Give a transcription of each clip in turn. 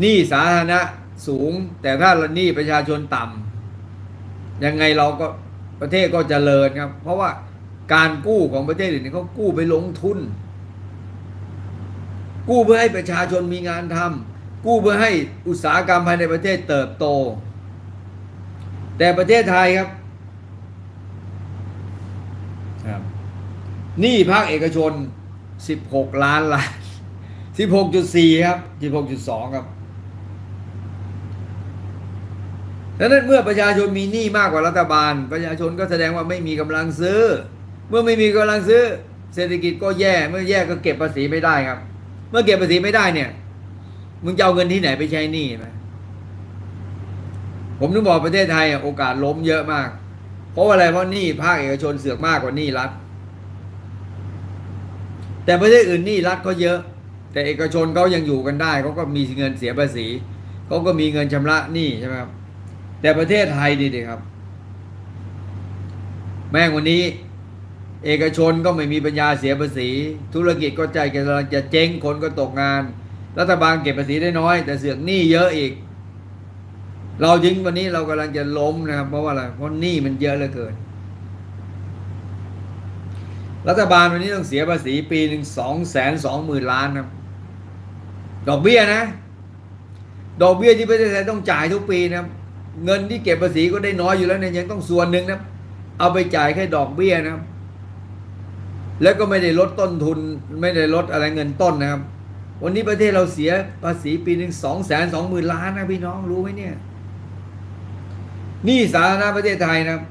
หนี้สาธารณะสูง แต่ถ้าหนี้ประชาชนต่ำยังไงเราก็ประเทศก็เจริญครับ เพราะว่าการกู้ของประเทศอื่นเนยเขากู้ไปลงทุน กู้เพื่อให้ประชาชนมีงานทำกู้เพื่อให้อุตสาหกรรมภายในประเทศเติบโต แต่ประเทศไทยครับครับหนี้ภาคเอกชน 16 ล้านล้าน 16.4 ครับ 16.2 ครับ ดังนั้นเมื่อประชาชนมีหนี้มากกว่ารัฐบาล ประชาชนก็แสดงว่าไม่มีกำลังซื้อ เมื่อไม่มีกำลังซื้อ เศรษฐกิจก็แย่เมื่อแย่ก็เก็บภาษีไม่ได้ครับ เมื่อเก็บภาษีไม่ได้เนี่ยมึงจะเอาเงินที่ไหนไปใช้หนี้นะผมถึงบอกประเทศไทยโอกาสล้มเยอะมาก เพราะอะไรเพราะหนี้ภาคเอกชนเสือกมากกว่าหนี้รัฐ แต่ประเทศอื่นหนี้รัฐก็เยอะ แต่เอกชนเขายังอยู่กันได้เขาก็มีเงินเสียภาษีเขาก็มีเงินชำระหนี้ใช่ไหมครับ แต่ประเทศไทยดีดีครับ แม่งวันนี้ เอกชนก็ไม่มีปัญญาเสียภาษี ธุรกิจก็ใจกำลังจะเจ๊งคนก็ตกงาน รัฐบาลเก็บภาษีได้น้อย แต่เสือกหนี้เยอะอีก เราจริงวันนี้เรากำลังจะล้มนะครับ เพราะว่าอะไรเพราะหนี้มันเยอะเหลือเกิน รัฐบาลวันนี้ต้องเสียภาษีปีหนึ่งสองแสนสองหมื่นล้านครับดอกเบี้ยนะ ดอกเบี้ยที่ประเทศไทยต้องจ่ายทุกปีนะครับ เงินที่เก็บภาษีก็ได้น้อยอยู่แล้วเนี่ยยังต้องส่วนหนึ่งนะเอาไปจ่ายแค่ดอกเบี้ยนะครับ แล้วก็ไม่ได้ลดต้นทุน ไม่ได้ลดอะไรเงินต้นนะครับ วันนี้ประเทศเราเสียภาษีปีหนึ่งสองแสนสองหมื่นล้านนะพี่น้องรู้ไหมเนี่ยนี่สาธารณะประเทศไทยนะครับ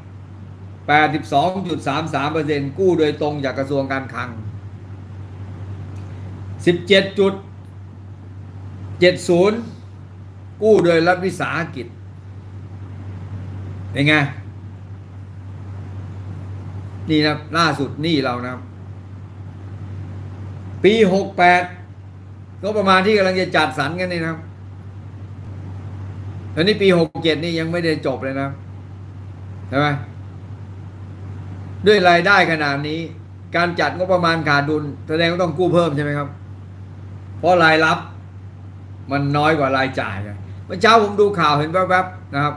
แปดสิบสองจุดสามสามเปอร์เซ็นกู้โดยตรงจากกระทรวงการคลังสิบเจ็ดจุดเจ็ดศูนย์กู้โดยรัฐวิสาหกิจ เป็นไง นี่นะล่าสุดนี่เรานะ ปีหกแปดก็ประมาณที่กำลังจะจัดสรรกันนี่นะครับตอนนี้ปีหกเจ็ดนี่ยังไม่ได้จบเลยนะใช่ไหมด้วยรายได้ขนาดนี้ การจัดงบประมาณขาดดุล แสดงว่าต้องกู้เพิ่มใช่ไหมครับ เพราะรายรับ มันน้อยกว่ารายจ่ายไงเมื่อเช้าผมดูข่าวเห็นแวบๆนะครับ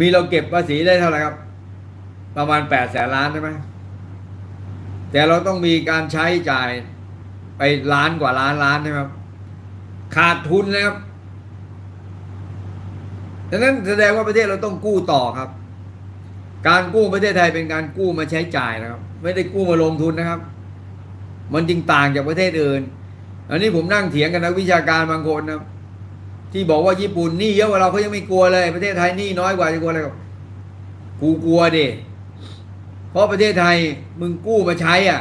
มีเราเก็บภาษีได้เท่าไหร่ครับ ประมาณแปดแสนล้านใช่ไหมแต่เราต้องมีการใช้จ่ายไปล้านกว่าล้านล้านใช่ไหมครับขาดทุนนะครับดังนั้นแสดงว่าประเทศเราต้องกู้ต่อครับ การกู้ประเทศไทยเป็นการกู้มาใช้จ่ายนะครับ ไม่ได้กู้มาลงทุนนะครับ มันจึงต่างจากประเทศอื่น อันนี้ผมนั่งเถียงกับนักวิชาการบางคนนะครับ ที่บอกว่าญี่ปุ่นหนี่เยอะกว่าเราเขายังไม่กลัวเลย ประเทศไทยหนี่น้อยกว่าจะกลัวอะไรกับกูกลัวดิเพราะประเทศไทยมึงกู้มาใช้อะ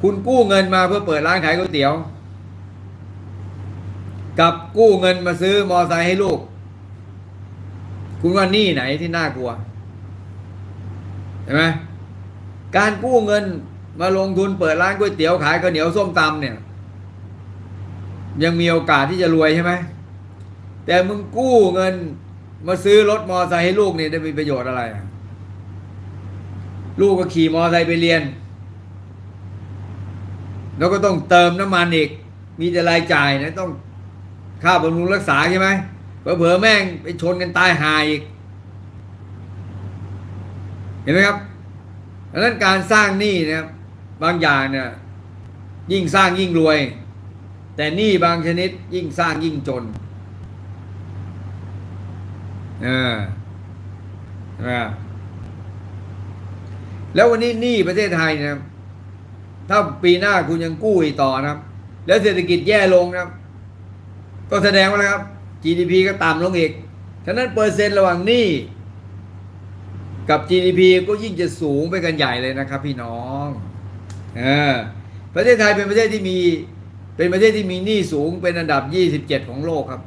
คุณกู้เงินมาเพื่อเปิดร้านขายก๋วยเตี๋ยว กับกู้เงินมาซื้อมอไซค์ให้ลูก คุณว่าหนี่ไหนที่น่ากลัวเห็นไหมการกู้เงินมาลงทุนเปิดร้านก๋วยเตี๋ยวขายข้าวเหนียวส้มตำเนี่ย ยังมีโอกาสที่จะรวยใช่ไหมแต่มึงกู้เงินมาซื้อรถมอไซค์ให้ลูกเนี่ยได้มีประโยชน์อะไร ลูกก็ขี่มอไซค์ไปเรียน แล้วก็ต้องเติมน้ำมันอีก มีแต่รายจ่ายนะต้องค่าบำรุงรักษาใช่ไหมเผลอๆแม่งไปชนกันตายหายอีก เห็นไหมครับดังนั้นการสร้างหนี้นะครับบางอย่างเนี่ยยิ่งสร้างยิ่งรวย แต่หนี้บางชนิดยิ่งสร้างยิ่งจนเออใช่ไหมแล้ววันนี้หนี้ประเทศไทยนะถ้าปีหน้าคุณยังกู้อีกต่อนะแล้วเศรษฐกิจแย่ลงนะก็แสดงว่าอะไรครับ GDP ก็ต่ำลงอีก ฉะนั้นเปอร์เซ็นต์ระหว่างหนี้กับ GDP ก็ยิ่งจะสูงไปกันใหญ่เลยนะครับพี่น้องเออประเทศไทยเป็นประเทศที่มี เป็นประเทศที่มีหนี้สูงเป็นอันดับ 27 ของโลกครับ